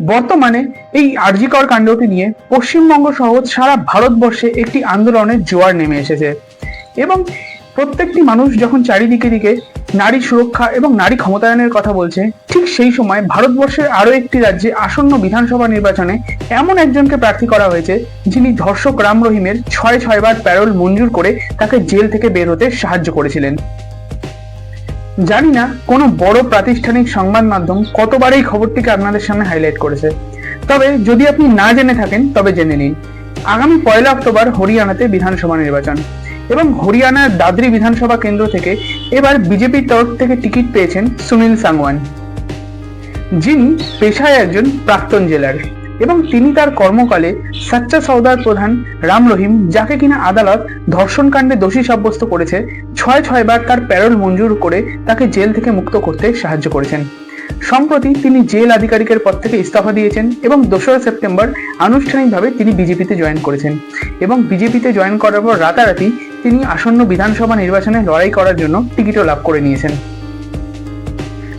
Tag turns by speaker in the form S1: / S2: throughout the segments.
S1: বর্তমানে এই আরজিকর কাণ্ডটি নিয়ে পশ্চিমবঙ্গ সহ সারা ভারতবর্ষে একটি আন্দোলনের জোয়ার নেমে এসেছে। এবং প্রত্যেকটি মানুষ যখন চারিদিকে দিকে নারী সুরক্ষা এবং নারী ক্ষমতায়নের কথা বলছে, ঠিক সেই সময় ভারতবর্ষের আরও একটি রাজ্যে আসন্ন বিধানসভা নির্বাচনে এমন একজনকে প্রার্থী করা হয়েছে, যিনি ধর্ষক রাম রহিমের ছয় ছয়বার প্যারোল মঞ্জুর করে তাকে জেল থেকে বের হতে সাহায্য করেছিলেন। জানি না কোনো বড় প্রাতিষ্ঠানিক সংবাদ মাধ্যম কতবার এই খবরটিকে আপনাদের সামনে হাইলাইট করেছে। তবে যদি আপনি না জেনে থাকেন, তবে জেনে নিন। আগামী পয়লা অক্টোবর হরিয়ানাতে বিধানসভা নির্বাচন এবং হরিয়ানার দাদরি বিধানসভা কেন্দ্র থেকে এবার বিজেপির তরফ থেকে টিকিট পেয়েছেন সুনীল সাংওয়ান। যিনি পেশায় একজন প্রাক্তন জেলার। এবং তিনি তার কর্মকালে সাচ্চা সৌদার প্রধান রাম রহিম, যাকে কিনা আদালত ধর্ষণকাণ্ডে দোষী সাব্যস্ত করেছে, ছয় ছয়বার তার প্যারোল মঞ্জুর করে তাকে জেল থেকে মুক্ত করতে সাহায্য করেছেন। সম্প্রতি তিনি জেল আধিকারিকের পদ থেকে ইস্তফা দিয়েছেন এবং দোসরা সেপ্টেম্বর আনুষ্ঠানিকভাবে তিনি বিজেপিতে জয়েন করেছেন এবং বিজেপিতে জয়েন করার পর রাতারাতি তিনি আসন্ন বিধানসভা নির্বাচনে লড়াই করার জন্য টিকিটও লাভ করে নিয়েছেন।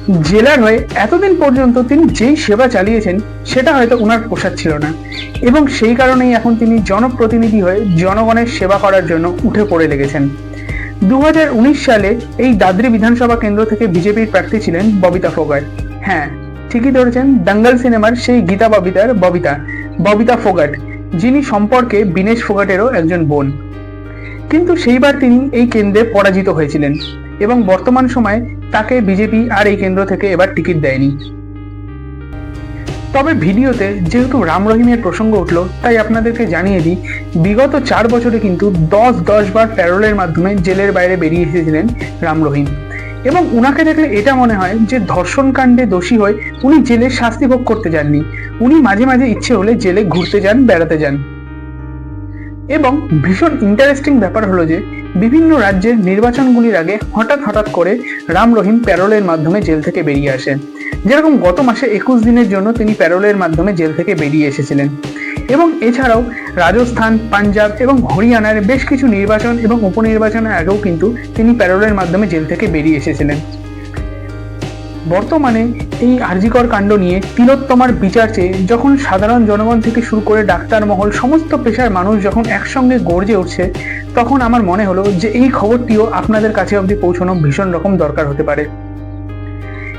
S1: জেলার হয়ে এতদিন পর্যন্ত তিনি যেই সেবা চালিয়েছেন, সেটা হয়তো ওনার পোষার ছিল না। এবং সেই কারণেই এখন তিনি জনপ্রতিনিধি হয়ে জনগণের সেবা করার জন্য উঠে পড়ে লেগেছেন। দু সালে এই দাদরি বিধানসভা কেন্দ্র থেকে বিজেপির প্রার্থী ছিলেন ববিতা ফোগাট। হ্যাঁ ঠিকই ধরেছেন, দাঙ্গাল সিনেমার সেই গীতা ববিতার ববিতা ববিতা ফোগাট, যিনি সম্পর্কে বিনেশ ফোগাটেরও একজন বোন। কিন্তু সেইবার তিনি এই কেন্দ্রে পরাজিত হয়েছিলেন এবং বর্তমান সময়ে তাকে বিজেপি আর এই কেন্দ্র থেকে এবার টিকিট দেয়নি। তবে ভিডিওতে যেহেতু রাম রহিমের প্রসঙ্গ উঠল, তাই আপনাদেরকে জানিয়ে দিই, বিগত চার বছরে কিন্তু দশ দশ বার প্যারোলের মাধ্যমে জেলের বাইরে বেরিয়ে এসেছিলেন রাম রহিম। এবং উনাকে দেখলে এটা মনে হয় যে ধর্ষণ কাণ্ডে দোষী হয়ে উনি জেলে শাস্তি ভোগ করতে যাননি। উনি মাঝে মাঝে ইচ্ছে হলে জেলে ঘুরতে যান, বেড়াতে যান। এবং ভীষণ ইন্টারেস্টিং ব্যাপার হলো যে, বিভিন্ন রাজ্যের নির্বাচনগুলির আগে হঠাৎ হঠাৎ করে রাম রহিম প্যারোলের মাধ্যমে জেল থেকে বেরিয়ে আসেন। যেরকম গত মাসে একুশ দিনের জন্য তিনি প্যারোলের মাধ্যমে জেল থেকে বেরিয়ে এসেছিলেন। এবং এছাড়াও রাজস্থান, পাঞ্জাব এবং হরিয়ানার বেশ কিছু নির্বাচন এবং উপনির্বাচনের আগেও কিন্তু তিনি প্যারোলের মাধ্যমে জেল থেকে বেরিয়ে এসেছিলেন। বর্তমানে এই আরজিকর কাণ্ড নিয়ে তিলোত্তমার বিচার চেয়ে যখন সাধারণ জনগণ থেকে শুরু করে ডাক্তার মহল সমস্ত পেশার মানুষ যখন একসঙ্গে গর্জে উঠছে, তখন আমার মনে হলো যে এই খবরটিও আপনাদের কাছে অবধি পৌঁছানো ভীষণ রকম দরকার হতে পারে।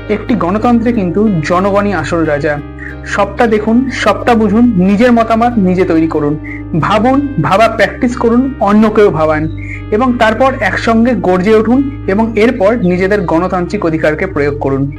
S1: একটি গণতন্ত্রে কিন্তু জনগণই আসল রাজা। সবটা দেখুন, সবটা বুঝুন, নিজের মতামত নিজে তৈরি করুন। ভাবুন, ভাবা প্র্যাকটিস করুন, অন্যকেও ভাবান। এবং তারপর একসঙ্গে গর্জে উঠুন এবং এরপর নিজেদের গণতান্ত্রিক অধিকারকে প্রয়োগ করুন।